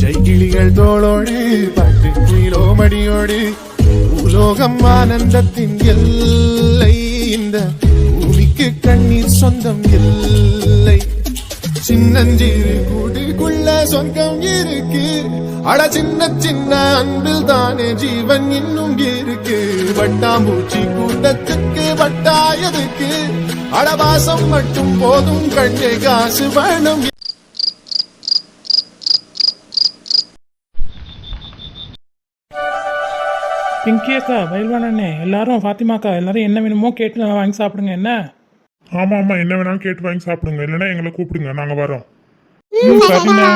ஜெய்கிளிகள் தோளோடு பாட்டு குயிலோ மடியோடு. உலோகம் ஆனந்தத்தின் எல்லை இந்த பூமிக்கு கண்ணீர் சொந்தம் இல்லை. சின்னஞ்சிறு கூட்டுக்குள்ள சொந்தம் இருக்கு. அட சின்ன சின்ன அன்பில் தானே ஜீவன் இன்னும் இருக்கு. வட்டாம்பூச்சி கூட்டத்துக்கு வட்டாயதுக்கு அடவாசம் மட்டும் போதும் கண்ணே காசு வேணும் பிங்கி அக்கா பயில்வான் அண்ணே எல்லாரும் ஃபாத்திமா அக்கா எல்லாரும் என்ன வேணுமோ கேட்டு வாங்கி சாப்பிடுங்க என்ன? ஆமா ஆமா என்ன வேணாலும் கேட்டு வாங்கி சாப்பிடுங்க. இல்லைன்னா எங்களை கூப்பிடுங்க நாங்க வரோம். சரிண்ணே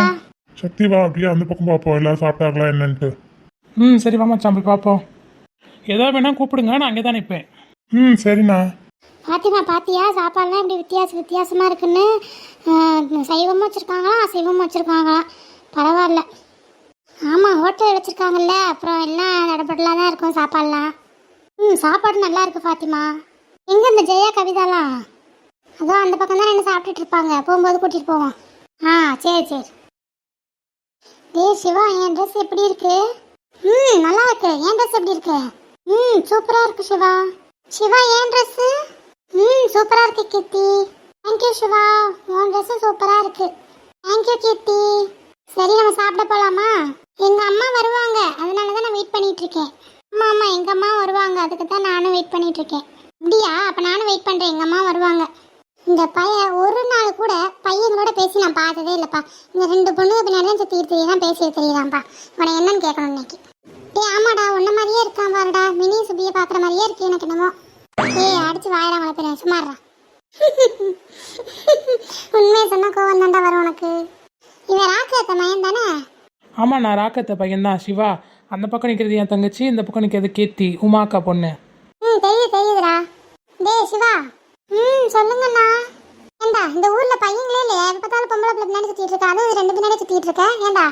சக்தி வா அப்படியே அந்த பக்கம் பார்ப்போம் எல்லாரும் சாப்பிட்டாங்களா என்னன்ட்டு. ம் சரி வாமா போய் பார்ப்போம் ஏதோ வேணா கூப்பிடுங்க நான் அங்கே தான் நிற்பேன் ம் சரிண்ணா. பாத்திமா பாத்தியா? சாப்பாடுலாம் இப்படி வித்தியாச வித்தியாசமாக இருக்குன்னு சைவமும் வச்சுருக்காங்களா அசைவமும் வச்சுருக்காங்களா பரவாயில்ல. ஆமாம் ஹோட்டல் வச்சுருக்காங்கல்ல. அப்புறம் எல்லாம் நடப்படலாம் தான் இருக்கும் சாப்பாடுலாம். ம் சாப்பாடு நல்லா இருக்கு ஃபாத்திமா. எங்கே இந்த ஜெயா கவிதாலாம்? அதோ அந்த பக்கம் தான் என்ன சாப்பிட்டுட்டு இருப்பாங்க. போகும்போது கூட்டிகிட்டு போவோம். ஆ சரி சரி. டே சிவா என் ட்ரெஸ் எப்படி இருக்கு? ம் நல்லா இருக்கு. என் ட்ரெஸ் எப்படி இருக்கு? ம் சூப்பராக இருக்கு சிவா. சிவா என் ட்ரெஸ்ஸு ம் சூப்பராக இருக்கு கீர்த்தி. தேங்க்யூ சிவா. உன் ட்ரெஸ்ஸும் சூப்பராக இருக்கு. Thank you Keerthi. சரி நம்ம சாப்பிட போகலாமா எங்கள் அம்மா வருவாங்க. அதனால தான் நான் வெயிட் பண்ணிட்டு இருக்கேன் ஆமாம் அம்மா எங்கள் அம்மா வருவாங்க. அதுக்கு தான் நானும் வெயிட் பண்ணிட்டு இருக்கேன் அப்படியா? அப்போ நானும் வெயிட் பண்ணுறேன் எங்கள் அம்மா வருவாங்க. இந்த பையன் ஒரு நாள் கூட பையங்களோட பேசி நான் பார்த்ததே இல்லைப்பா. இந்த ரெண்டு பொண்ணுங்க பின்னாடி தான் சுற்றி தான் பேசி தெரியுதான்ப்பா உனக்கு என்னன்னு கேட்கணும் இன்னைக்கு. டேய் ஆமாடா உன்ன மாதிரியே இருக்கான் பாருடா. மினி சுபியை பார்க்குற மாதிரியே இருக்கு எனக்கு என்னமோ. ஏய் அடிச்சு வாயிடா உங்களை பேர் சுமாரா உண்மையை சொன்னா கோவம் தான்டா வரும் உனக்கு. இவன் ராக்கேத்த மயன் தானே? ஆமாம் நான் ராக்கத்த பையன் தான் சிவா. அந்த பக்கம் நிற்கிறது என் தங்கச்சி இந்த பக்கம் நிற்கிறது கீர்த்தி உமா அக்கா பொண்ணு. ம் தெரியுது தெரியுதுடா. டேய் சிவா. ம் சொல்லுங்கண்ணா. ஏண்டா இந்த ஊர்ல பையங்களே இல்லையா? எப்ப பார்த்தாலும் பொம்பளை பிள்ளை பின்னாடி சுத்திட்டு இருக்கா? அதுவும் ரெண்டு பின்னாடி சுத்திட்டு இருக்க. ஏண்டா?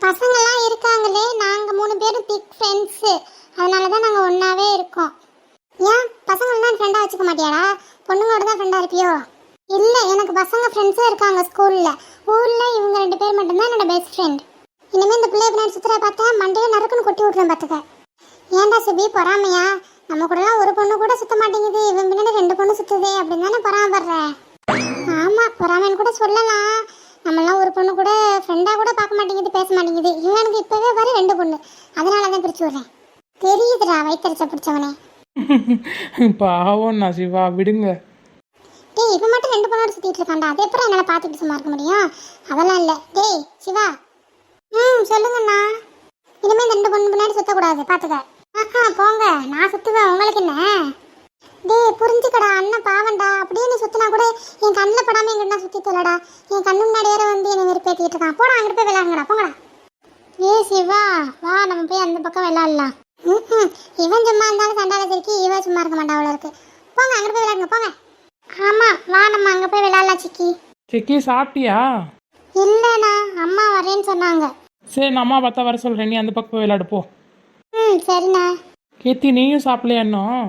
பசங்கெல்லாம் இருக்காங்களே நாங்க மூணு பேரும் பிக் ஃப்ரெண்ட்ஸு அதனால தான் நாங்க ஒண்ணாவே இருக்கோம். ஏன்? பசங்களெல்லாம் ஃப்ரெண்டா வச்சுக்க மாட்டியாடா? பொண்ணுங்களோட தான் ஃப்ரெண்டா இருப்பியோ? இல்லை எனக்கு பசங்க ஃப்ரெண்ட்ஸே இருக்காங்க ஸ்கூலில் ஊரில் இவங்க ரெண்டு பேர் மட்டும்தான் என்னோட பெஸ்ட் ஃப்ரெண்ட் இனிமேல் இந்த பிள்ளைய பின்னாடி சுத்துற பார்த்தா மண்டையை நறுக்குன்னு கொட்டி விட்றேன் பார்த்துக்க. ஏன்டா சுபி பொறாமையா? நம்ம கூடலாம் ஒரு பொண்ணு கூட சுத்த மாட்டேங்குது. இவன் பின்னாடி ரெண்டு பொண்ணு சுத்துதே அப்படின்னு தானே பொறாமப்படுற? ஆமாம் பொறாமைன்னு கூட சொல்லலாம். நம்மளாம் ஒரு பொண்ணு கூட ஃப்ரெண்டாக கூட பார்க்க மாட்டேங்குது பேச மாட்டேங்குது. இவனுக்கு இப்போவே வர ரெண்டு பொண்ணு. அதனால தான் பிரிச்சு விட்றேன். தெரியுதுடா வயிற்றுச்ச பிடிச்சவனே. பாவம் நான் சிவா விடுங்க. டேய் இவன் மட்டும் ரெண்டு பொண்ணோட சுற்றிட்டு இருக்காண்டா அதை எப்படி என்னால் பார்த்துட்டு சும்மா இருக்க முடியும்? அதெல்லாம் இல்லை. டேய் சிவா. ம் சொல்லுங்கண்ணா. இனிமேல் ரெண்டு பொண்ணு முன்னாடி சுற்றக்கூடாது பார்த்துக்க ஆஹா போங்க. நான் சுற்றுவேன் உங்களுக்கு என்ன? டேய் புரிஞ்சுக்கடா. அண்ணன் பாவண்டா அப்படியே நீ சுற்றினா கூட என் கண்ணில் படாமல் எங்கிட்ட சுத்தி தொல்லடா என் கண்ணு முன்னாடி வேற வந்து என்னை வெறுப்பேற்றிட்டு இருக்கான். போடா அங்கிட்டு போய் விளையாடுங்கடா. போங்கடா. ஏய் சிவா. வா நம்ம போய் அந்த பக்கம் விளையாடலாம். ம் இவன் சும்மா இருந்தாலும் சண்டை திருக்கி இவன் சும்மா இருக்க மாட்டா அவ்வளோ இருக்கு. போங்க அங்கிட்டு போய் விளையாடுங்க. போங்க. ஆமா வா நம்ம அங்க போய் விளையாடலாம் சிக்கி. சிக்கி சாப்பிட்டியா? இல்லைண்ணா அம்மா வரேன்னு சொன்னாங்க. சரி நான் அம்மா பார்த்தா வர சொல்கிறேன் நீ அந்த பக்கம் போய் விளையாடு போ. ம் சரிண்ணா. கீர்த்தி நீயும் சாப்பிடலையா இன்னும்?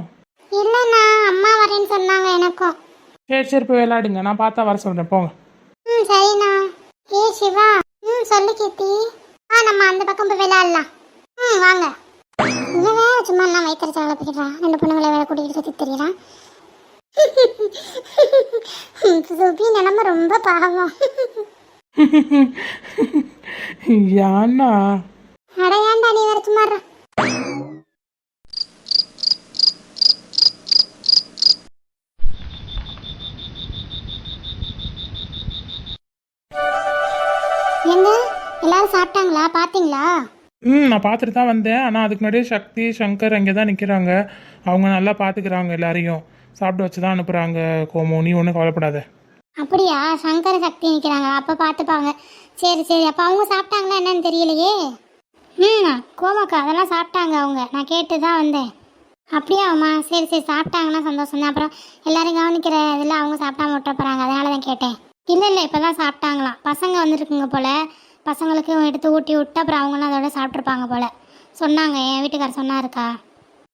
இல்லைண்ணா அம்மா வரேன்னு சொன்னாங்க எனக்கும். சரி சரி போய் விளையாடுங்க. நான் பார்த்தா வர சொல்கிறேன் போங்க. ம் சரிண்ணா. ஏ சிவா. ம் சொல்லு கீர்த்தி. ஆ நம்ம அந்த பக்கம் போய் விளையாடலாம். ம் வாங்க. இவன் வேற சும்மா நான் வைத்திருச்சா வளர்ப்பிக்கிறான் ரெண்டு பொண்ணுங்களை வேற கூட்டிகிட்டு சுற்றி தெரியுறான் சுபி நிலம ரொம்ப பாவம். யான்னா அட ஏன்டா நீ வேற சும்மா எல்லாரும் சாப்பிட்டாங்களா? பாத்தீங்களா ம் நான் பார்த்துட்டு தான் வந்தேன். ஆனால் அதுக்கு முன்னாடியே சக்தி சங்கர் அங்கே தான் நிற்கிறாங்க அவங்க நல்லா பார்த்துக்கிறாங்க எல்லாரையும். சாப்பிட்டு வச்சு தான் அனுப்புகிறாங்க கோமோ. நீ ஒன்றும் கவலைப்படாத. அப்படியா? சங்கர சக்தி நிற்கிறாங்க அப்போ பார்த்துப்பாங்க. சரி சரி. அப்போ அவங்க சாப்பிட்டாங்களா என்னன்னு தெரியலையே? ம் கோமாக்கா அதெல்லாம் சாப்பிட்டாங்க அவங்க. நான் கேட்டு தான் வந்தேன். அப்படியா அம்மா? சரி சரி. சாப்பிட்டாங்கன்னா சந்தோஷம் தான். அப்புறம் எல்லாரும் கவனிக்கிற இதில் அவங்க சாப்பிட்டா விட்ட போகிறாங்க அதனால தான் கேட்டேன். இல்லை இல்லை. இப்போ தான் சாப்பிட்டாங்களாம். பசங்க வந்துருக்குங்க போல். பசங்களுக்கு எடுத்து ஊட்டி விட்டு அப்புறம் அவங்களும் அதோட சாப்பிட்ருப்பாங்க போல். சொன்னாங்க. என் வீட்டுக்காரர் சொன்னாருக்கா.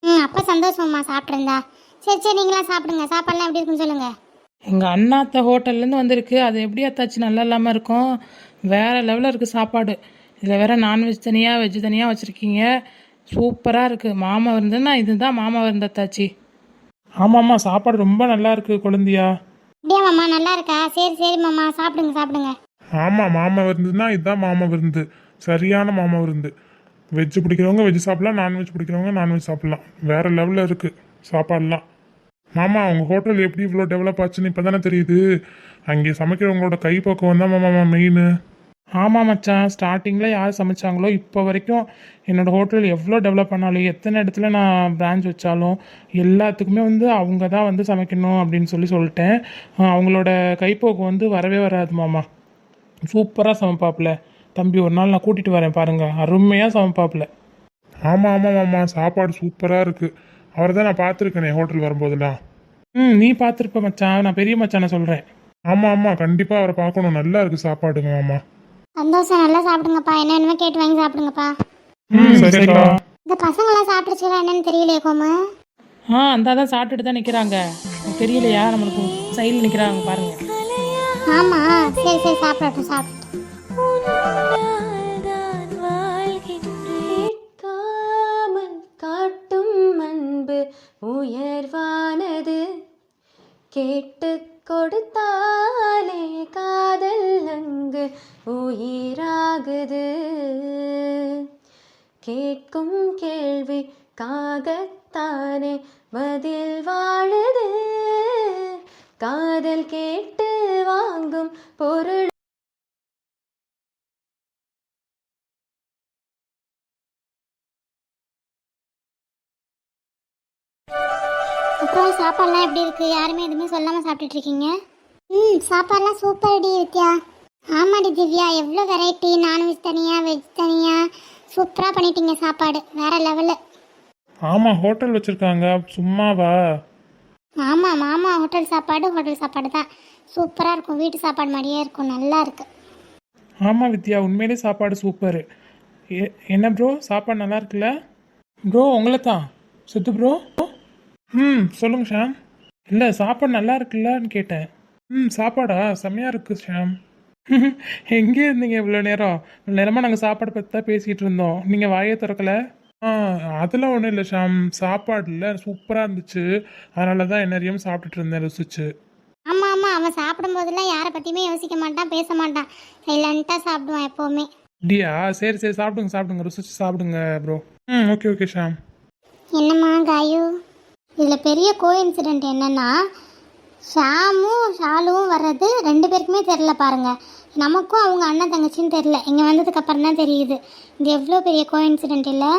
ம் அப்போ சந்தோஷம்மா சாப்பிட்ருந்தா சரி சரி நீங்களாம் சாப்பிடுங்க. சாப்பாடுலாம் எப்படி இருக்குன்னு சொல்லுங்கள் எங்கள் அண்ணாத்த ஹோட்டல்லேருந்து வந்திருக்கு. அது எப்படி அத்தாச்சு நல்லா இல்லாமல் இருக்கும்? வேற லெவலில் இருக்குது சாப்பாடு. இதில் வேற நான்வெஜ் தனியாக வெஜ் தனியாக வச்சுருக்கீங்க. சூப்பராக இருக்குது மாமா விருந்துன்னா இதுதான் மாமா விருந்தத்தாச்சி ஆமாம்மா சாப்பாடு ரொம்ப நல்லா இருக்கு குழந்தையா. அப்படியா மாமா? நல்லா இருக்கா? சரி சரி மாமா. சாப்பிடுங்க சாப்பிடுங்க. ஆமா மாமா விருந்துனா இதுதான் மாமா விருந்து. சரியான மாமா விருந்து. வெஜ் பிடிக்கிறவங்க வெஜ் சாப்பிடலாம் நான்வெஜ் பிடிக்கிறவங்க நான்வெஜ் சாப்பிடலாம். வேற லெவலில் இருக்கு சாப்பாடுலாம். மாமா உங்க ஹோட்டல் எப்படி இவ்வளோ டெவலப் ஆச்சுன்னு இப்போ தானே தெரியுது. அங்கே சமைக்கிறவங்களோட கைப்பக்குவம் தான் மாமா மெயின் ஆமாம் மச்சான். ஸ்டார்டிங்கில் யார் சமைச்சாங்களோ இப்போ வரைக்கும் என்னோட ஹோட்டல் எவ்வளோ டெவலப் பண்ணாலும் எத்தனை இடத்துல நான் பிரான்ச் வச்சாலும் எல்லாத்துக்குமே வந்து அவங்க தான் வந்து சமைக்கணும் அப்படின்னு சொல்லி சொல்லிட்டேன். அவங்களோட கைப்போக்கு வந்து வரவே வராது மாமா. சூப்பராக சமைப்பாப்புல. தம்பி ஒரு நாள் நான் கூட்டிகிட்டு வரேன் பாருங்க. அருமையாக சமைப்பாப்புல. ஆமா ஆமா மாமா. சாப்பாடு சூப்பராக இருக்கு. அவரை தான் நான் பார்த்துருக்கேனே ஹோட்டல் வரும்போதெல்லாம். ம் நீ பார்த்துருப்ப மச்சான். நான் பெரிய மச்சானை சொல்கிறேன் ஆமா ஆமா கண்டிப்பா அவரை பார்க்கணும். நல்லா இருக்கு சாப்பாடுங்க மாமா. சந்தோஷம் நல்லா சாப்பிடுங்கப்பா. என்ன வேணுமோ கேட்டு வாங்கி சாப்பிடுங்கப்பா. ம். சரிப்பா இந்த பசங்களாம் சாப்பிட்டுச்சுங்களா என்னன்னு தெரியலையே கோமு? ஆ அந்த தான் சாப்பிட்டுட்டு தான் நிற்கிறாங்க தெரியலையா? நம்மளுக்கு சைடில் நிற்கிறாங்க பாருங்க. ஆமா சரி சரி சாப்பிடட்டும் வாழ்கின்றேன். கேட்காமல் உம் அன்பு உயர்வானது. கேட்டு கொடுத்தாலே காதல் அங்கு உயிராகுது. கேட்கும் கேள்வி காகத்தானே பதில் வாழுது. காதல் கேட்டு வாங்கும் பொருள் அப்புறம் சாப்பாடுலாம் எப்படி இருக்கு? யாருமே எதுவுமே சொல்லாம சாப்பிட்டுட்டு இருக்கீங்க? ம் சாப்பாடுலாம் சூப்பர் டி வித்யா. ஆமாடி திவ்யா எவ்வளோ வெரைட்டி நான்வெஜ் தனியா வெஜ் தனியா. சூப்பராக பண்ணிட்டீங்க சாப்பாடு. வேற லெவலு ஆமாம் ஹோட்டல் வச்சுருக்காங்க. சும்மாவா? ஆமாம் மாமா ஹோட்டல் சாப்பாடு ஹோட்டல் சாப்பாடு தான். சூப்பராக இருக்கும். வீட்டு சாப்பாடு மாதிரியே இருக்கும். நல்லா இருக்கு. ஆமாம் வித்யா உண்மையிலே சாப்பாடு சூப்பரு என்ன ப்ரோ சாப்பாடு நல்லா இருக்குல்ல? ப்ரோ உங்களை தான். சித்து ப்ரோ ம் சொல்லுங்க ஷாம். இல்லை சாப்பாடு நல்லா இருக்குல்லன்னு கேட்டேன். ம் சாப்பாடா? செம்மையாக இருக்கு ஷாம். எங்கே இருந்தீங்க இவ்வளோ நேரம்? இவ்வளோ நேரமாக நாங்கள் சாப்பாடு பற்றி தான் பேசிகிட்டு இருந்தோம். நீங்கள் வாயே திறக்கல? ஆ அதெல்லாம் ஒன்றும் இல்லை ஷாம். சாப்பாடுல சூப்பராக இருந்துச்சு. அதனால தான் என்னறியும் சாப்பிட்டுட்டு இருந்தேன் ருசிச்சு. ஆமாம் ஆமாம் அவன் சாப்பிடும்போதெல்லாம் யாரை பற்றியுமே யோசிக்க மாட்டான் பேச மாட்டான். சைலண்ட்டாக சாப்பிடுவான் எப்போவுமே. அப்படியா? சரி சரி. சாப்பிடுங்க சாப்பிடுங்க. ருசிச்சு சாப்பிடுங்க ப்ரோ ம் ஓகே ஓகே ஷாம். என்னம்மா காயு? இதில் பெரிய கோ இன்சிடென்ட் என்னன்னா ஷாமும் ஷாலுவும் வர்றது ரெண்டு பேருக்குமே தெரில பாருங்கள் நமக்கும் அவங்க அண்ணன் தங்கச்சின்னு தெரில இங்கே வந்ததுக்கப்புறம் தான் தெரியுது. இது எவ்வளோ பெரிய கோ இன்சிடென்ட் இல்லை?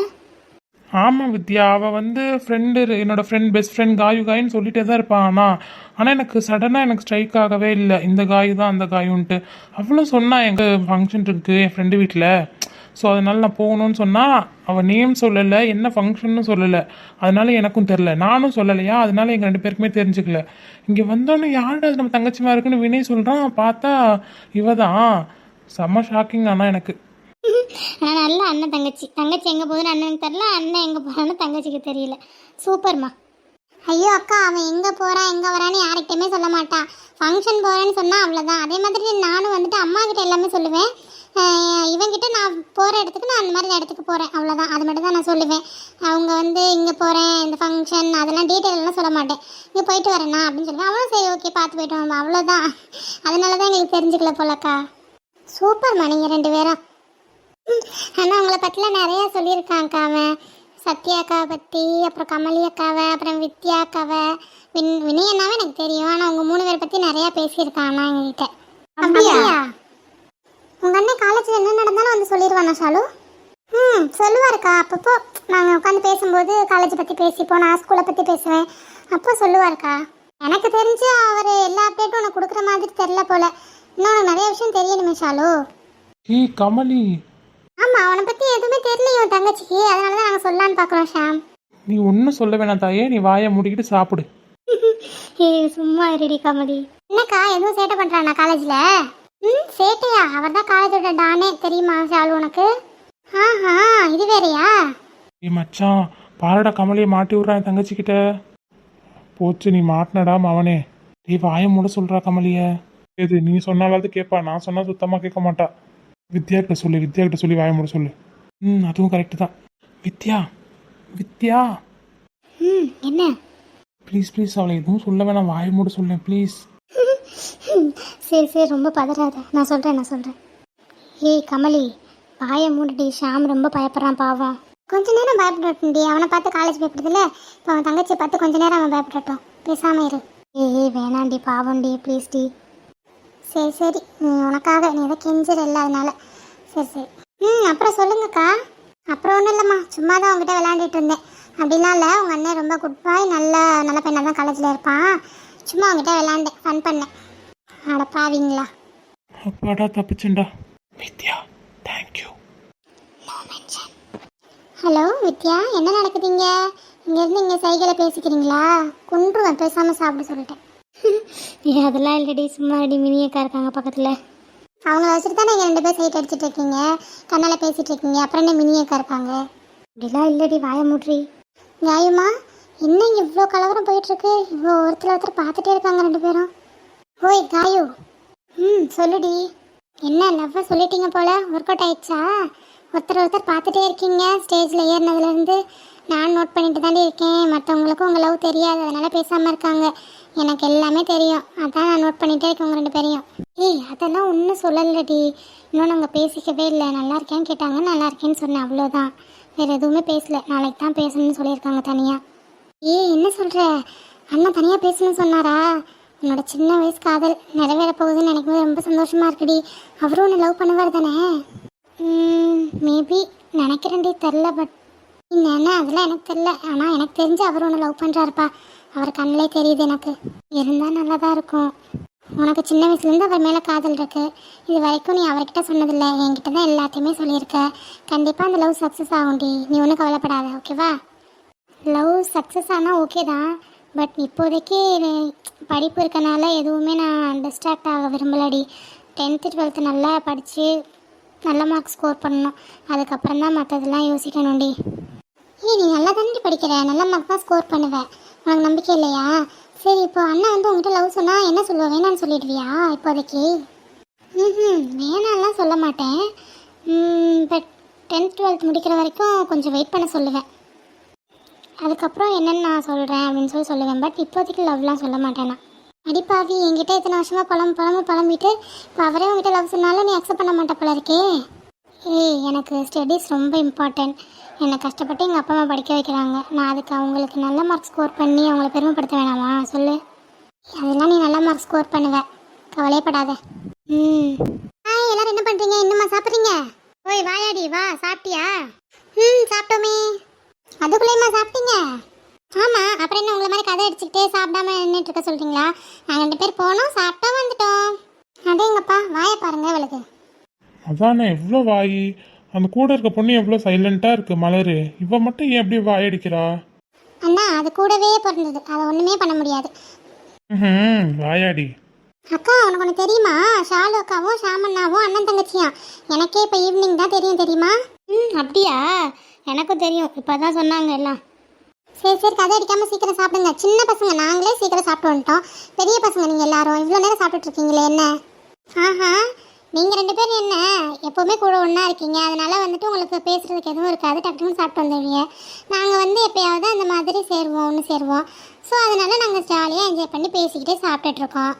ஆமாம் வித்யா. அவள் வந்து ஃப்ரெண்டு என்னோடய ஃப்ரெண்ட் பெஸ்ட் ஃப்ரெண்ட் காயு காயின்னு சொல்லிகிட்டே தான் இருப்பான் ஆனால் ஆனால் எனக்கு சடனாக எனக்கு ஸ்ட்ரைக் ஆகவே இல்லை. இந்த காயு தான் அந்த காயுன்ட்டு. அவ்வளோ சொன்னான் எங்கள் ஃபங்க்ஷன் இருக்குது என் ஃப்ரெண்டு வீட்டில் ஸோ அதனால் நான் போகணும்னு சொன்னால் அவள் நேம் சொல்லலை என்ன ஃபங்க்ஷன்னு சொல்லலை. அதனால் எனக்கும் தெரில நானும் சொல்லலையா? அதனால் எங்கள் ரெண்டு பேருக்குமே தெரிஞ்சுக்கல. இங்கே வந்தோன்னே யாருடா அது நம்ம தங்கச்சிமா இருக்குன்னு வினய் சொல்கிறான் பார்த்தா இவ தான் செம்ம ஷாக்கிங் ஆனால் எனக்கு. நான் நல்ல அண்ணன் தங்கச்சி. தங்கச்சி எங்கே போகுதுன்னு அண்ணனுக்கு தெரில அண்ணன் எங்கே போகிறான்னு தங்கச்சிக்கு தெரியல. சூப்பர்மா. ஐயோ அக்கா அவன் எங்கே போகிறான் எங்கே வரான்னு யார்கிட்டயுமே சொல்ல மாட்டான் ஃபங்க்ஷன் போகிறேன்னு சொன்னால் அவ்வளோதான் அதே மாதிரி நானும் வந்துட்டு அம்மா கிட்ட எல்லாமே சொல்லுவேன். ஆஹ் இவன்கிட்ட நான் போகிற இடத்துக்கு நான் அந்த மாதிரி இடத்துக்கு போகிறேன் அவ்வளோதான் அது மட்டும் தான் நான் சொல்லுவேன். அவங்க வந்து இங்கே போகிறேன் இந்த ஃபங்க்ஷன் அதெல்லாம் டீட்டெயில் எல்லாம் சொல்ல மாட்டேன். இங்கே போயிட்டு வரேண்ணா அப்படின்னு சொல்லுவேன். அவனும் சரி ஓகே பார்த்து போயிட்டு அவ்வளோதான் அதனால தான் எங்களுக்கு தெரிஞ்சுக்கல போலக்கா. சூப்பர்மா நீங்கள் ரெண்டு பேரும். ஆனால் உங்களை பற்றிலாம் நிறைய சொல்லியிருக்காங்க்கா அவன். சத்யா அக்காவை பற்றி அப்புறம் கமலி அக்காவை அப்புறம் வித்யா அக்காவை. வின் வினய் அண்ணாவே எனக்கு தெரியும். ஆனால் உங்கள் மூணு பேரை பற்றி நிறையா பேசியிருக்கான் எங்ககிட்ட. அப்படியா? உங்கள் அண்ணன் காலேஜில் என்ன நடந்தாலும் வந்து சொல்லிடுவானா ஷாலு? ம் சொல்லுவாருக்கா. அப்பப்போ நாங்கள் உட்காந்து பேசும்போது காலேஜை பற்றி பேசிப்போம் நான் ஸ்கூலை பற்றி பேசுவேன். அப்போ சொல்லுவாருக்கா. எனக்கு தெரிஞ்சு அவர் எல்லா அப்டேட்டும் உனக்கு கொடுக்குற மாதிரி தெரில போல. இன்னும் நிறைய விஷயம் தெரியணுமே ஷாலு. ஏய் கமலி. ஆமா அவனை பத்தி எதுவுமே தெரியலையோ உன் தங்கச்சிக்கு அதனால தான் நாங்க சொல்லலான்னு பார்க்குறோம் ஷாம். நீ ஒன்றும் சொல்ல வேணாம் தாயே. நீ வாயை மூடிக்கிட்டு சாப்பிடு. ஏய் சும்மா இருடி கமலி. என்னக்கா எதுவும் சேட்டை பண்றானா காலேஜ்ல? ம் சேட்டையா? அவர் தான் காலேஜோட டானே. தெரியுமா ஷாலு உனக்கு? ஆஹா இது வேறயா? ஏய் மச்சான் பாருடா கமலியை மாட்டி விட்றான் என் தங்கச்சிக்கிட்ட. போச்சு நீ மாட்டினடா மவனே. டேய் வாயை மூட சொல்கிறா கமலிய. எது நீ சொன்னாலாவது கேட்பா நான் சொன்னால் சுத்தமாக கேட்க மாட்டா. வித்யா கிட்ட சொல்லு வித்யா கிட்ட சொல்லி வாய மூட சொல்லு. ம் அதுவும் கரெக்டு தான். வித்யா வித்யா. ம் என்ன? ப்ளீஸ் ப்ளீஸ் அவளை எதுவும் சொல்ல வேணாம். வாய மூட சொல்லேன் ப்ளீஸ் சரி சரி ரொம்ப பதறாத. நான் சொல்கிறேன் நான் சொல்கிறேன் ஏய் கமலி பாயை மூடிடி. ஷாம் ரொம்ப பயப்படுறான் பாவம். கொஞ்ச நேரம் பயப்படட்டும்டி. அவனை பார்த்து காலேஜ் பயப்படுதுல இப்போ அவன் தங்கச்சியை பார்த்து கொஞ்ச நேரம் அவன் பயப்படட்டும். பேசாமல் இரு. ஏய் வேணாண்டி பாவம்டி. Please D. சரி சரி. நீ உனக்காக நீ எதை கெஞ்சிட இல்லை அதனால. சரி சரி. ம் அப்புறம் சொல்லுங்கக்கா. அப்புறம் ஒன்றும் இல்லைம்மா. சும்மா தான் உங்ககிட்ட விளையாண்டுட்டு இருந்தேன். அப்படிலாம் இல்லை. உங்கள் அண்ணன் ரொம்ப குட் பாய் நல்ல நல்ல பையனாக தான் காலேஜில் இருப்பான். சும்மா உங்ககிட்ட விளையாண்டேன். ஃபன் பண்ணேன். அட பாவீங்களா அப்பாடா தப்பிச்சேன்டா. வித்யா தேங்க்யூ ஹலோ வித்யா என்ன நடக்குதுங்க? இங்கேருந்து இங்கே சைக்கிளை பேசிக்கிறீங்களா? குன்றுவேன் பேசாமல் சாப்பிட சொல்லிட்டேன். அதெல்லாம் இல்லடி சும்மா அடி மினியக்கா இருக்காங்க பக்கத்தில். அவங்கள வச்சுட்டு தான் நீங்கள் ரெண்டு பேர் சைட் அடிச்சிட்டு இருக்கீங்க? கண்ணால் பேசிகிட்டு இருக்கீங்க அப்புறம் என்ன மினியக்கா இருக்காங்க? அப்படிலாம் இல்லடி வாய மூட்ரி நியாயமா? என்ன இவ்வளோ கலவரம் போயிட்டுருக்கு இவ்வளோ ஒருத்தர் ஒருத்தர் பார்த்துட்டே இருக்காங்க ரெண்டு பேரும். ஓய் காயு ம் சொல்லுடி. என்ன லவ்வை சொல்லிட்டீங்க போல? ஒர்க் அவுட் ஆயிடுச்சா? ஒருத்தர் ஒருத்தர் பார்த்துட்டே இருக்கீங்க. ஸ்டேஜில் ஏறினதுலேருந்து நான் நோட் பண்ணிட்டு தாண்டி இருக்கேன். மற்றவங்களுக்கும் உங்கள் லவ் தெரியாது. அதனால் பேசாமல் இருக்காங்க. எனக்கு எல்லாமே தெரியும். அதான் நான் நோட் பண்ணிகிட்டே இருக்கேன் உங்கள் ரெண்டு பேரையும். ஏய் அதெல்லாம் ஒன்றும் சொல்லலடி. இன்னும் நாங்கள் பேசிக்கவே இல்லை. நல்லா இருக்கேன்னு கேட்டாங்க. நல்லா இருக்கேன்னு சொன்னேன். அவ்வளோதான் வேறு எதுவுமே பேசல. நாளைக்கு தான் பேசணும்னு சொல்லியிருக்காங்க தனியாக ஏய் என்ன சொல்கிற அண்ணன் தனியாக பேசணும்னு சொன்னாரா? உன்னோட சின்ன வயசு காதல் நிறைவேற போகுதுன்னு நினைக்கும் போது ரொம்ப சந்தோஷமா இருக்குடி. அவரும் உன்னை லவ் பண்ணுவார் தானே? மேபி நினைக்கிறேன்டி தெரில பட் என்ன அதெல்லாம் எனக்கு தெரில ஆனால் எனக்கு தெரிஞ்சு அவர் ஒன்று லவ் பண்ணுறாருப்பா அவர் கண்ணிலே தெரியுது எனக்கு. இருந்தால் நல்லா தான் இருக்கும். உனக்கு சின்ன வயசுலேருந்து அவர் மேலே காதல் இருக்கு. இது வரைக்கும் நீ அவர்கிட்ட சொன்னதில்லை. என்கிட்ட தான் எல்லாத்தையுமே சொல்லியிருக்க. கண்டிப்பாக அந்த லவ் சக்ஸஸ் ஆகும்டி. நீ ஒன்றும் கவலைப்படாத ஓகேவா லவ் சக்ஸஸ் ஆனால் ஓகே தான். பட் இப்போதைக்கு படிப்பு இருக்கனால எதுவுமே நான் டிஸ்ட்ராக்ட் ஆக விரும்பலடி. டென்த்து டுவெல்த்து நல்லா படித்து நல்ல மார்க் ஸ்கோர் பண்ணணும். அதுக்கப்புறம் தான் மற்றதெல்லாம் யோசிக்கணும்டி. ஏய் நீ நல்லா தானே படிக்கிற? நல்ல மார்க் தான் ஸ்கோர் பண்ணுவேன் உனக்கு நம்பிக்கை இல்லையா? சரி இப்போ அண்ணா வந்து உங்ககிட்ட லவ் சொன்னால் என்ன சொல்லுவ? வேணான்னு சொல்லிடுவியா இப்போதைக்கு? ம் வேணாம்லாம் சொல்ல மாட்டேன். பட் டென்த் டுவெல்த் முடிக்கிற வரைக்கும் கொஞ்சம் வெயிட் பண்ண சொல்லுவேன் அதுக்கப்புறம் என்னென்னு நான் சொல்கிறேன் அப்படின்னு சொல்லி சொல்லுவேன். பட் இப்போதைக்கு லவ்லாம் சொல்ல மாட்டேன் நான். அடிப்பாவி என்கிட்ட இத்தனை வருஷமாக பழம் பழம பழம்பிட்டு இப்போ அவரே உங்ககிட்ட லவ் சொன்னாலும் நீ அக்செப்ட் பண்ண மாட்ட போல இருக்கே. ஏய் எனக்கு ஸ்டடீஸ் ரொம்ப இம்பார்ட்டன்ட் என்னை கஷ்டப்பட்டு எங்கள் அப்பா அம்மா படிக்க வைக்கிறாங்க. நான் அதுக்கு அவங்களுக்கு நல்ல மார்க் ஸ்கோர் பண்ணி அவங்கள பெருமைப்படுத்த வேணாமா? சொல்லு. அதெல்லாம் நீ நல்ல மார்க் ஸ்கோர் பண்ணுவ. கவலையப்படாத. ம். ஆ எல்லாரும் என்ன பண்ணுறீங்க இன்னுமா சாப்பிட்றீங்க? ஓய் வாயாடி வா சாப்பிட்டியா? ம் சாப்பிட்டோமே. அதுக்குள்ளேயுமா சாப்பிட்டீங்க? ஆமாம் அப்புறம் என்ன உங்களை மாதிரி கதை அடிச்சுக்கிட்டே சாப்பிடாம நின்றுட்டு இருக்க சொல்கிறீங்களா நாங்கள் ரெண்டு பேர் போனோம் சாப்பிட்டோம் வந்துட்டோம். அடேங்கப்பா வாயை பாருங்க அவளுக்கு அதானே எவ்வளோ வாய்? அந்த கூட இருக்க பொண்ணு எவ்வளோ சைலண்ட்டாக இருக்கு மலரு. இவ மட்டும் ஏன் எப்படி வாயடிக்கிறா அண்ணா அது கூடவே பிறந்தது. அதை ஒன்றுமே பண்ண முடியாது. ம் வாயாடி. அக்கா உனக்கு ஒன்று தெரியுமா? ஷாலு அக்காவும் ஷாமண்ணாவும் அண்ணன் தங்கச்சியா எனக்கே இப்போ ஈவினிங் தான் தெரியும் தெரியுமா? ம் அப்படியா? எனக்கும் தெரியும். இப்போ தான் சொன்னாங்க எல்லாம். சரி சரி கதை அடிக்காமல் சீக்கிரம் சாப்பிடுங்க. சின்ன பசங்க நாங்களே சீக்கிரம் சாப்பிட்டு வந்துட்டோம். பெரிய பசங்க நீங்கள் எல்லாரும். இவ்வளோ நேரம் சாப்பிட்டுட்டு இருக்கீங்களே என்ன? ஆஹா நீங்கள் ரெண்டு பேரும் என்ன? எப்போவுமே கூட ஒன்றா இருக்கீங்க. அதனால வந்துட்டு உங்களுக்கு பேசுகிறதுக்கு எதுவும் இருக்காது. டக்குன்னு சாப்பிட்டு வந்துடுவீங்க. நாங்கள் வந்து எப்பயாவது அந்த மாதிரி சேருவோம் ஒன்று சேருவோம். ஸோ அதனால நாங்கள் ஜாலியாக என்ஜாய் பண்ணி பேசிக்கிட்டே சாப்பிட்டுட்ருக்கோம்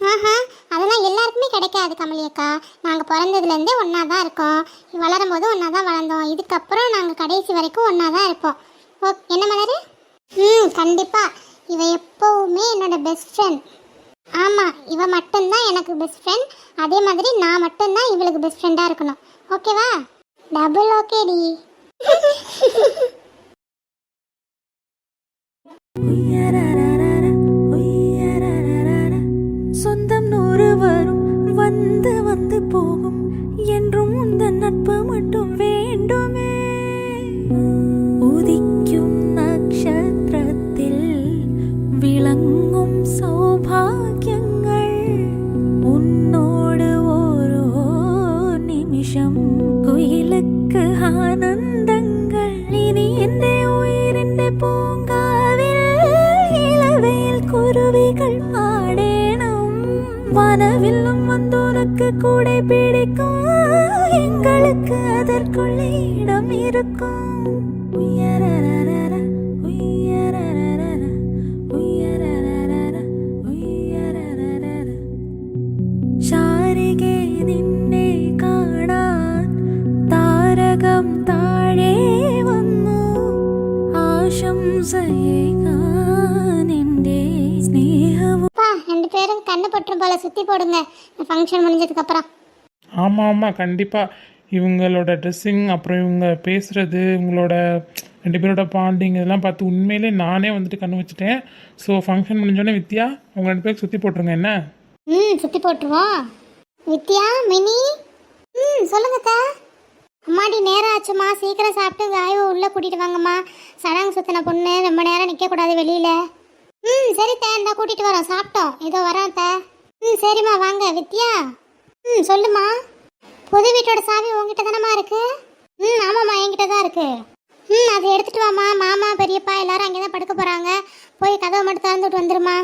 ஆஹா அதெல்லாம் எல்லாருக்குமே கிடைக்காது கமலி அக்கா நாங்கள் பிறந்ததுலேருந்தே ஒன்றா தான் இருக்கோம். வளரும் போது ஒன்றா தான் வளர்ந்தோம். இதுக்கப்புறம் நாங்கள் கடைசி வரைக்கும் ஒன்றா தான் இருப்போம். ஓ என்ன மலரு? ம் கண்டிப்பாக இவ எப்போவுமே என்னோட பெஸ்ட் ஃப்ரெண்ட் ஆமாம் இவ மட்டும்தான் எனக்கு பெஸ்ட் ஃப்ரெண்ட் அதே மாதிரி நான் மட்டும்தான் இவளுக்கு பெஸ்ட் ஃப்ரெண்டாக இருக்கணும். ஓகேவா டபுள் ஓகேடி உய்யரரரர, வந்தோனுக்கு கூட பிடிக்கும் எங்களுக்கு அதற்குள்ளே இடம் இருக்கும் உயரரரர, உயரரரர, உயரரரர, ഉയരരരര. ശാരികെ നിന്നെ കാണാൻ താരകം താഴെ വന്നു ആശംസയേകാൻ എൻ്റെ സ്നേഹവും அப்பா ரெண்டு பேரும் கண்ணு பற்றும் போல சுற்றி போடுங்க ஃபங்க்ஷன் முடிஞ்சதுக்கப்புறம். ஆமாம் ஆமாம் கண்டிப்பாக இவங்களோட ட்ரெஸ்ஸிங் அப்புறம் இவங்க பேசுகிறது இவங்களோட ரெண்டு பேரோட பாண்டிங் இதெல்லாம் பார்த்து உண்மையிலே நானே வந்துட்டு கண்ணு வச்சுட்டேன். ஸோ ஃபங்க்ஷன் முடிஞ்சோடனே வித்யா அவங்க ரெண்டு பேருக்கு சுற்றி போட்டுருங்க என்ன? ம் சுற்றி போட்டுருவோம். வித்யா மினி. ம் சொல்லுங்கக்கா. அம்மாடி நேரம் ஆச்சுமா? சீக்கிரம் சாப்பிட்டு காயவை உள்ளே கூட்டிகிட்டு வாங்கம்மா. சடங்கு சுத்தின பொண்ணு ரொம்ப நேரம் நிற்கக்கூடாது வெளியில். ம் சரி தே இந்தா கூட்டிகிட்டு வரோம். சாப்பிட்டோம். இதோ வரோம் தே ம் சரிம்மா வாங்க வித்யா. ம் சொல்லுமா புது வீட்டோட சாவி உங்ககிட்ட தானம்மா இருக்கு? ம் ஆமாம்மா என்கிட்ட தான் இருக்கு. ம் அதை எடுத்துட்டு வாம்மா. மாமா பெரியப்பா எல்லாரும் அங்கே தான் படுக்க போகிறாங்க போய் கதவை மட்டும் திறந்துட்டு வந்துருமா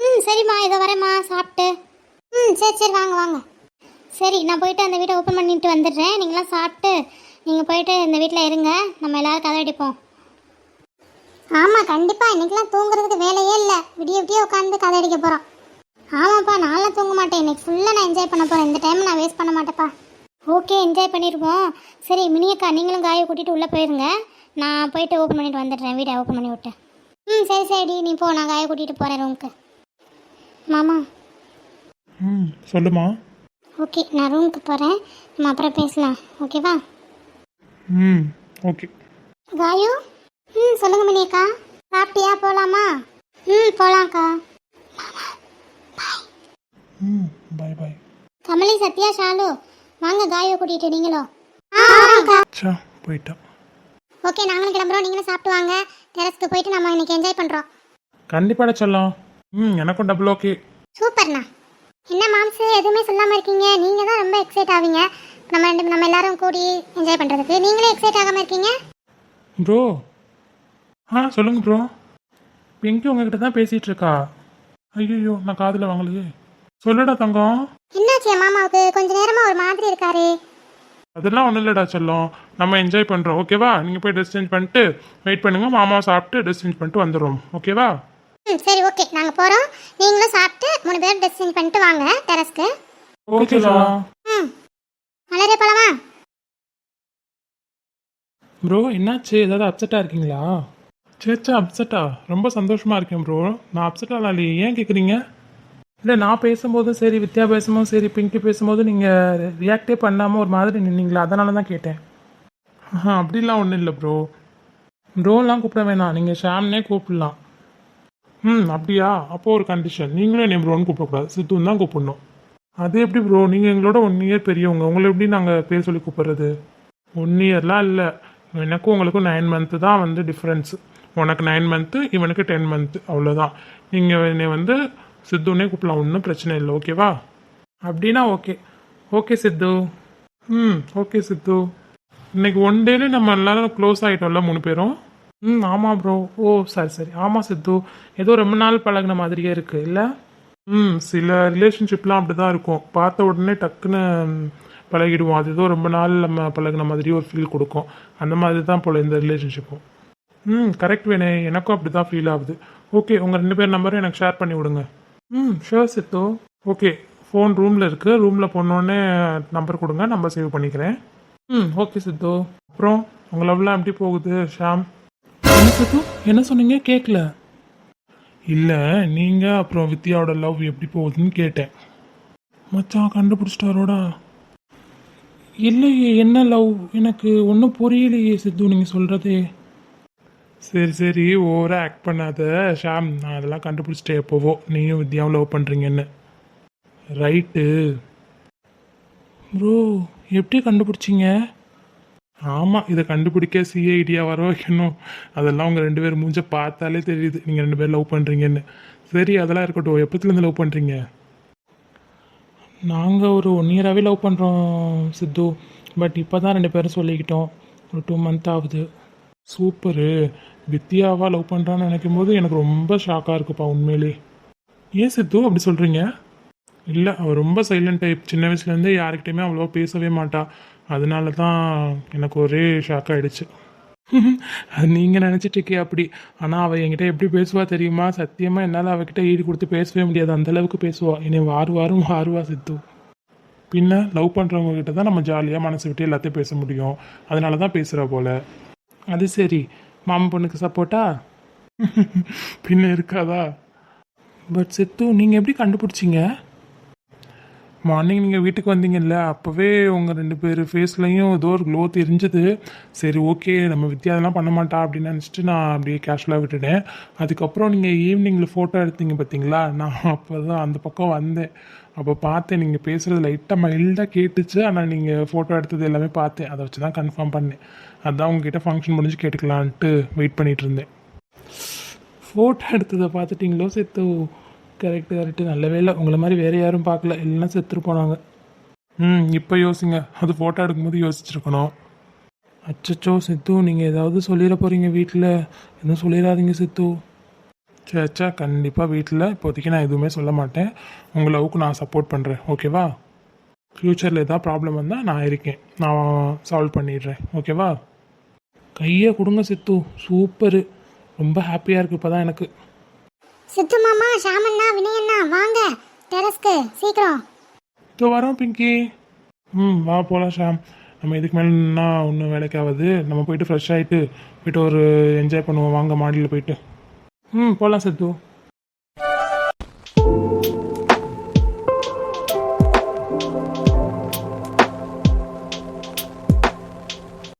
ம் சரிம்மா இதை வரேம்மா சாப்பிட்டு. ம் சரி சரி வாங்க வாங்க. சரி நான் போயிட்டு அந்த வீட்டை ஓப்பன் பண்ணிட்டு வந்துடுறேன். நீங்களாம் சாப்பிட்டு நீங்கள் போயிட்டு இந்த வீட்டில் இருங்க. நம்ம எல்லோரும் கதை அடிப்போம். ஆமாம் கண்டிப்பாக இன்றைக்கெலாம் தூங்குறதுக்கு வேலையே இல்லை. விடிய விடிய உட்காந்து கதை அடிக்க போகிறோம் ஆமாப்பா நான்லாம் தூங்க மாட்டேன் இன்னைக்கு ஃபுல்லாக நான் என்ஜாய் பண்ண போகிறேன் இந்த டைம் நான் வேஸ்ட் பண்ண மாட்டேப்பா ஓகே என்ஜாய் பண்ணிடுவோம். சரி மினியக்கா நீங்களும் காயை கூட்டிகிட்டு உள்ளே போயிருங்க. நான் போயிட்டு ஓப்பன் பண்ணிட்டு வந்துடுறேன். வீடை ஓப்பன் பண்ணி விட்டு. ம் சரி சரிடி நீ போ. நான் காயை கூட்டிகிட்டு போகிறேன் ரூமுக்கு மாமா. ம் சொல்லுமா. ஓகே நான் ரூமுக்கு போகிறேன் நம்ம அப்புறம் பேசலாம். ஓகேவா ம் ஓகே காயு? ம் சொல்லுங்க மணியக்கா சாப்பிட்டியா? போகலாமா ம் போகலாம்க்கா ம் பை பை கமலி சத்யா ஷாலு வாங்க காயை கூட்டிகிட்டு நீங்களும் சா போயிட்டான் ஓகே நாங்களும் கிளம்புறோம். நீங்களும் சாப்பிட்டு வாங்க. டெரஸ்க்கு போயிட்டு நம்ம இன்னைக்கு என்ஜாய் பண்ணுறோம் கண்டிப்பாக சொல்லலாம் ம் எனக்கும் டபுள் ஓகே சூப்பர்ண்ணா. என்ன மாம்சு எதுவுமே சொல்லாமல் இருக்கீங்க. நீங்கள் தான் ரொம்ப எக்ஸைட் ஆவீங்க. நம்ம ரெண்டு நம்ம எல்லாரும் கூடி என்ஜாய் பண்ணுறதுக்கு நீங்களே எக்ஸைட் ஆகாமல் இருக்கீங்க? ப்ரோ ஆ சொல்லுங்க ப்ரோ பிங்கி உங்ககிட்ட தான் பேசிகிட்டு இருக்கா? ஐயோ நான் காதில் வாங்கலையே. சொல்லுடா தங்கம். என்னாச்சு என் மாமாவுக்கு? கொஞ்ச நேரமாக ஒரு மாதிரி இருக்காரு. அதெல்லாம் ஒன்றும் இல்லைடா செல்லம். நம்ம என்ஜாய் பண்ணுறோம் ஓகேவா நீங்கள் போய் ட்ரெஸ் சேஞ்ச் பண்ணிட்டு வெயிட் பண்ணுங்க மாமாவை சாப்பிட்டு ட்ரெஸ் சேஞ்ச் பண்ணிட்டு வந்துடுறோம் ஓகேவா ம் சரி ஓகே நாங்கள் போகிறோம் நீங்களும் சாப்பிட்டு மூணு பேரும் ட்ரெஸ் சேஞ்ச் பண்ணிட்டு வாங்க டெரஸ்க்கு ஓகே சொல்லலாம் ம். மலரே போலாமா? ப்ரோ என்னாச்சு? ஏதாவது அப்செட்டாக இருக்கீங்களா? சேச்சா அப்செட்டா. ரொம்ப சந்தோஷமாக இருக்கேன் ப்ரோ நான் அப்செட்டாக இல்லையே ஏன் கேட்குறீங்க இல்லை நான் பேசும்போதும் சரி வித்யா பேசும்போதும் சரி பிங்கி பேசும்போதும் நீங்கள் ரியாக்டே பண்ணாமல் ஒரு மாதிரி நின்னீங்களா? அதனால தான் கேட்டேன். அப்படிலாம் ஒன்றும் இல்லை ப்ரோ ப்ரோலாம் கூப்பிட வேணாம். நீங்கள் ஷாம்னே கூப்பிடலாம். ம் அப்படியா? அப்போது ஒரு கண்டிஷன் நீங்களும் என்னை ப்ரோன்னு கூப்பிடக்கூடாது. சித்துன்னு தான் கூப்பிடணும். அது எப்படி ப்ரோ நீங்கள் எங்களோட ஒன் இயர் பெரியவங்க. உங்களை எப்படி நாங்கள் பேர் சொல்லி கூப்பிட்றது? ஒன் இயர்லாம் இல்லை. எனக்கும் உங்களுக்கும் நைன் மந்த்து தான் வந்து டிஃப்ரென்ஸு உனக்கு நைன் மந்த்து இவனுக்கு டென் மந்த்து அவ்வளோதான் நீங்கள் என்னை வந்து சித்துன்னே கூப்பிடலாம் ஒன்றும் பிரச்சனை இல்லை ஓகேவா அப்படின்னா ஓகே ஓகே சித்து. ம் ஓகே சித்து. இன்னைக்கு ஒன் டேல நம்ம எல்லாரும் க்ளோஸ் ஆகிட்டோம்ல மூணு பேரும்? ம் ஆமாம் ப்ரோ ஓ சரி சரி. ஆமாம் சித்து. ஏதோ ரொம்ப நாள் பழகுன மாதிரியே இருக்குது இல்லை? ம் சில ரிலேஷன்ஷிப்லாம் அப்படி தான் இருக்கும். பார்த்த உடனே டக்குன்னு பழகிடுவோம். அது ஏதோ ரொம்ப நாள் நம்ம பழகுன மாதிரி ஒரு ஃபீல் கொடுக்கும். அந்த மாதிரி தான் போல் இந்த ரிலேஷன்ஷிப்பும் ம் கரெக்ட் வேணே. எனக்கும் அப்படி தான் ஃபீல் ஆகுது. ஓகே உங்கள் ரெண்டு பேர் நம்பரும் எனக்கு ஷேர் பண்ணி விடுங்க. ம் ஷோர் சித்து. ஓகே ஃபோன் ரூமில் இருக்குது ரூமில் போனோடனே நம்பர் கொடுங்க. நம்பர் சேவ் பண்ணிக்கிறேன். ம் ஓகே சித்து. அப்புறம் உங்கள் லவ்லாம் எப்படி போகுது ஷாம்? என்ன சித்து? என்ன சொன்னீங்க? கேட்கல இல்லை நீங்கள் அப்புறம் வித்யாவோட லவ் எப்படி போகுதுன்னு கேட்டேன். மச்சான் கண்டுபிடிச்சிட்டாரோடா. இல்லையே என்ன லவ் எனக்கு ஒன்றும் புரியலையே சித்து நீங்கள் சொல்கிறதே சரி சரி ஓவராக ஆக்ட் பண்ணாத. ஷாம் நான் அதெல்லாம் கண்டுபிடிச்சிட்டேன் எப்போவோ நீயும் வித்யாவும் லவ் பண்ணுறீங்கன்னு ரைட்டு ப்ரோ எப்படி கண்டுபிடிச்சிங்க? ஆமாம் இதை கண்டுபிடிக்க சிஐடியா வர வைக்கணும். அதெல்லாம் உங்கள் ரெண்டு பேரும் மூஞ்ச பார்த்தாலே தெரியுது. நீங்கள் ரெண்டு பேரும் லவ் பண்ணுறீங்கன்னு சரி அதெல்லாம் இருக்கட்டும். எப்பத்துலேருந்து லவ் பண்ணுறீங்க நாங்கள் ஒரு ஒன் இயராகவே லவ் பண்ணுறோம் சித்து. பட் இப்போ தான் ரெண்டு பேரும் சொல்லிக்கிட்டோம். ஒரு டூ மந்த் ஆகுது. சூப்பரு. வித்யாவா லவ் பண்ணுறான்னு நினைக்கும் போது எனக்கு ரொம்ப ஷாக்காக இருக்குப்பா உண்மையிலே. ஏன் சித்து அப்படி சொல்கிறீங்க இல்லை அவள் ரொம்ப சைலண்ட் டைப் சின்ன வயசுலேருந்தே யாருக்கிட்டையுமே அவ்வளோவா பேசவே மாட்டா. அதனால தான் எனக்கு ஒரே ஷாக் ஆகிடுச்சு அது நீங்கள் நினச்சிட்டு இருக்கே அப்படி. ஆனால் அவள் என்கிட்ட எப்படி பேசுவா தெரியுமா? சத்தியமாக என்னால் அவகிட்ட ஈடு கொடுத்து பேசவே முடியாது. அந்த அளவுக்கு பேசுவா. என்னை வாரு வாரும் வாருவா சித்து. பின்ன லவ் பண்ணுறவங்க கிட்ட தான் நம்ம ஜாலியாக மனசு விட்டு எல்லாத்தையும் பேச முடியும். அதனால தான் பேசுகிற போல். அது சரி. மாமன் பொண்ணுக்கு சப்போர்ட்டா பின்ன இருக்காதா? பட் சித்து நீங்கள் எப்படி கண்டுபிடிச்சிங்க? மார்னிங் நீங்கள் வீட்டுக்கு வந்தீங்கல்ல அப்போவே உங்கள் ரெண்டு பேர் ஃபேஸ்லையும் ஏதோ ஒரு க்ளோ தெரிஞ்சது. சரி ஓகே நம்ம வித்யா அதெல்லாம் பண்ண மாட்டா அப்படின்னு நினச்சிட்டு நான் அப்படியே கேஷுவலாக விட்டுட்டேன். அதுக்கப்புறம் நீங்கள் ஈவினிங்கில் ஃபோட்டோ எடுத்தீங்க பார்த்தீங்களா நான் அப்போ தான் அந்த பக்கம் வந்தேன். அப்போ பார்த்தேன் நீங்கள் பேசுகிறது லைட்டாக மைல்டாக கேட்டுச்சு. ஆனால் நீங்கள் ஃபோட்டோ எடுத்தது எல்லாமே பார்த்தேன். அதை வச்சு தான் கன்ஃபார்ம் பண்ணேன். அதான் உங்ககிட்ட ஃபங்க்ஷன் முடிஞ்சு கேட்டுக்கலான்ட்டு வெயிட் பண்ணிகிட்டு இருந்தேன். ஃபோட்டோ எடுத்ததை பார்த்துட்டிங்களோ சேர்த்து கரெக்டு கரெக்டு நல்ல வேலை உங்களை மாதிரி வேறு யாரும் பார்க்கல. இல்லைன்னா செத்துட்டு போனாங்க. ம் இப்போ யோசிங்க. அது ஃபோட்டோ எடுக்கும்போது யோசிச்சிருக்கணும். அச்சச்சோ சித்து நீங்கள் ஏதாவது சொல்லிட போகிறீங்க வீட்டில் எதுவும் சொல்லிடாதீங்க சித்து. சேச்சா கண்டிப்பாக வீட்டில் இப்போதைக்கு நான் எதுவுமே சொல்ல மாட்டேன். உங்கள் லவ்க்கு நான் சப்போர்ட் பண்ணுறேன் ஓகேவா ஃப்யூச்சரில் எதாவது ப்ராப்ளம் வந்தால் நான் இருக்கேன். நான் சால்வ் பண்ணிடுறேன். ஓகேவா கையை கொடுங்க சித்து. சூப்பரு ரொம்ப ஹாப்பியாக இருக்குது இப்போ தான் எனக்கு. சித்து மாமா ஷாமண்ணா வினயண்ணா வாங்க. டெரஸ்க்கு சீக்கிரம். இதோ வரோம் பிங்கி. ம் வா போகலாம் ஷாம். நம்ம இதுக்கு மேலேனா ஒன்றும் வேலைக்கு ஆகாது நம்ம போயிட்டு ஃப்ரெஷ் ஆகிட்டு போயிட்டு ஒரு என்ஜாய் பண்ணுவோம். வாங்க மாடியில் போயிட்டு. ம் போகலாம் சித்து.